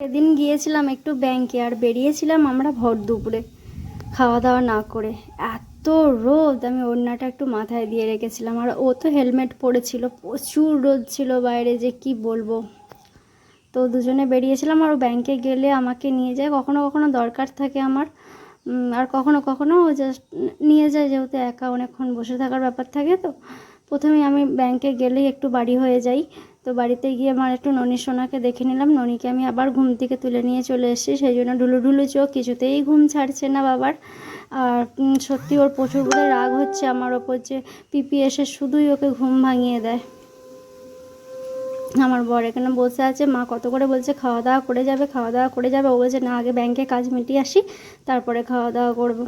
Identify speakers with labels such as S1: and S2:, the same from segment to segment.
S1: সেদিন গিয়েছিলাম একটু ব্যাংকে আর বেরিয়েছিলাম আমরা ভর দুপুরে, খাওয়া দাওয়া না করে। এত রোদ, আমি ওড়নাটা একটু মাথায় দিয়ে রেখেছিলাম। আর ও তো হেলমেট পরেছিল, প্রচুর রোদ ছিল বাইরে, যে কি বলব। তো দুজনে বেরিয়েছিলাম আর ও ব্যাংকে গেলে আমাকে নিয়ে যায়। কখনো কখনো দরকার থাকে আমার আর কখনো কখনো ও জাস্ট নিয়ে যায় যেহেতু একা অনেকক্ষণ বসে থাকার ব্যাপার থাকে তো। প্রথমে আমি ব্যাংকে গেলেই একটু বাড়ি হয়ে যাই। তো বাড়িতে গিয়ে আমার একটু ননি সোনাকে দেখে নিলাম। ননিকে আমি আবার ঘুম থেকে তুলে নিয়ে চলে এসেছি। সেই জন্য ঢুলু ঢুলু চোখ, কিছুতেই ঘুম ছাড়ছে না বাবার। আর সত্যি ওর প্রচুর করে রাগ হচ্ছে আমার ওপর যে পিপি এসে শুধুই ওকে ঘুম ভাঙিয়ে দেয়। আমার বর এখানে বসে আছে। মা কত করে বলছে, খাওয়া দাওয়া করে যাবে, খাওয়া দাওয়া করে যাবে। ও বলছে, না, আগে ব্যাংকে কাজ মিটিয়ে আসি, তারপরে খাওয়া দাওয়া করব।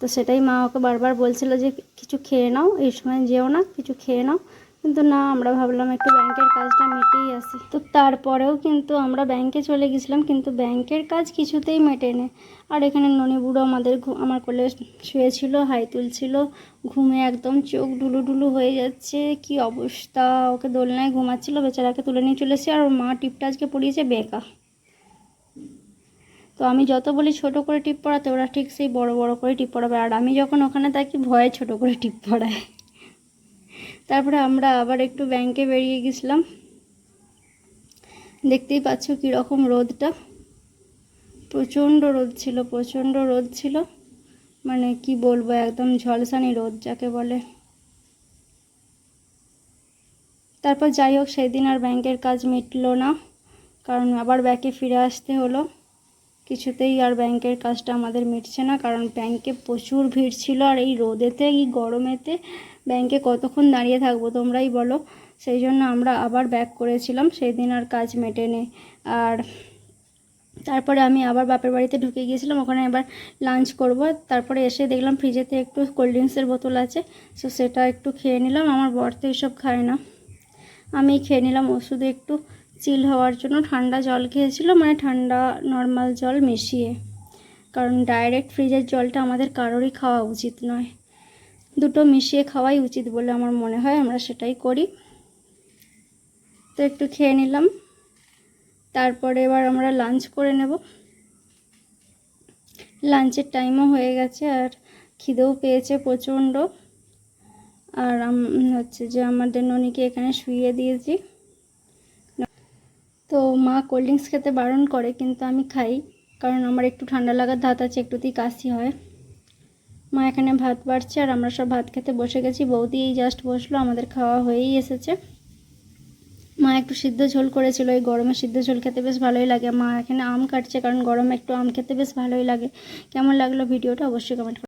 S1: তো সেটাই মা ওকে বারবার বলছিল যে, কিছু খেয়ে নাও, এই সময় যেও না, কিছু খেয়ে নাও। কিন্তু না, আমরা ভাবলাম একটু ব্যাংকের কাজটা মিটিয়েই আসি। তো তারপরেও কিন্তু আমরা ব্যাংকে চলে গেছিলাম, কিন্তু ব্যাংকের কাজ কিছুতেই মেটেনি। আর এখানে ননি বুড়ো আমাদের আমার কোলে শুয়েছিল, হাই তুলছিল, ঘুমে একদম চোখ ডুলু ডুলু হয়ে যাচ্ছে, কি অবস্থা? ওকে দোলনায় ঘুমাচ্ছিল, বেচারাকে তুলে নিয়ে চলে এসেছি, আর ওর মা টিপটা আজকে পড়িয়েছে বেকা। তো আমি যত বলি ছোট করে টিপ পড়াতে, ওরা ঠিক সেই বড় বড় করে টিপ পড়াবে। আর আমি যখন ওখানে থাকি, ভয়ে ছোট করে টিপ পড়ায়। তারপরে আমরা আবার একটু ব্যাংকে বেরিয়ে গেছিলাম। দেখতেই পাচ্ছ কীরকম রোদটা। প্রচণ্ড রোদ ছিল, প্রচণ্ড রোদ ছিল। মানে কি বলব, একদম ঝলসানি রোদ যাকে বলে। তারপর যাই হোক সেই দিন আর ব্যাংকের কাজ মিটলো না। কারণ আবার ব্যাকে ফিরে আসতে হলো। কিছুতেই আর ব্যাংকের কাজটা আমাদের মিটছে না, কারণ ব্যাংকে প্রচুর ভিড় ছিল আর এই রোদেতে, এই গরমেতে ব্যাংকে কতক্ষণ দাঁড়িয়ে থাকব তোমরাই বলো। সেই জন্য আমরা আবার ব্যাক করেছিলাম সেই দিন আর কাজ মেটেনি। আর তারপরে আমি আবার বাপের বাড়িতে ঢুকে গিয়েছিলাম, ওখানে এবার লাঞ্চ করব। তারপরে এসে দেখলাম ফ্রিজেতে একটু কোল্ড ড্রিঙ্কসের বোতল আছে, সো সেটা একটু খেয়ে নিলাম, আমার বর তো এসব খায় না। আমি খেয়ে নিলাম ও শুধু একটু চিল হওয়ার জন্য ঠান্ডা জল খেয়েছিল মানে ঠান্ডা নর্মাল জল মিশিয়ে। কারণ ডাইরেক্ট ফ্রিজের জলটা আমাদের কারোরই খাওয়া উচিত নয়। দুটো মিশিয়ে খাওয়াই উচিত বলে আমার মনে হয়, আমরা সেটাই করি। তো একটু খেয়ে নিলাম। তারপরে এবার আমরা লাঞ্চ করে নেব। লাঞ্চের টাইমও হয়ে গেছে আর খিদেও পেয়েছে প্রচণ্ড। আর হচ্ছে যে আমাদের ননিকে এখানে শুইয়ে দিয়েছি। তো মা কোল্ড ড্রিঙ্কস খেতে বারণ করে, কিন্তু আমি খাই, কারণ আমার একটু ঠান্ডা লাগার ধাত আছে, একটুতেই কাশি হয়। মা এখানে ভাত বাড়ছে আর আমরা সব ভাত খেতে বসে গেছি, বৌদি এই জাস্ট বসল, আমাদের খাওয়া হয়েই এসেছে। মা একটু সিদ্ধ ঝোল করেছিল, এই গরমে সিদ্ধ ঝোল খেতে বেশ ভালোই লাগে। মা এখানে আম কাটছে, কারণ গরমে একটু আম খেতে বেশ ভালোই লাগে। কেমন লাগল ভিডিওটা অবশ্যই কমেন্ট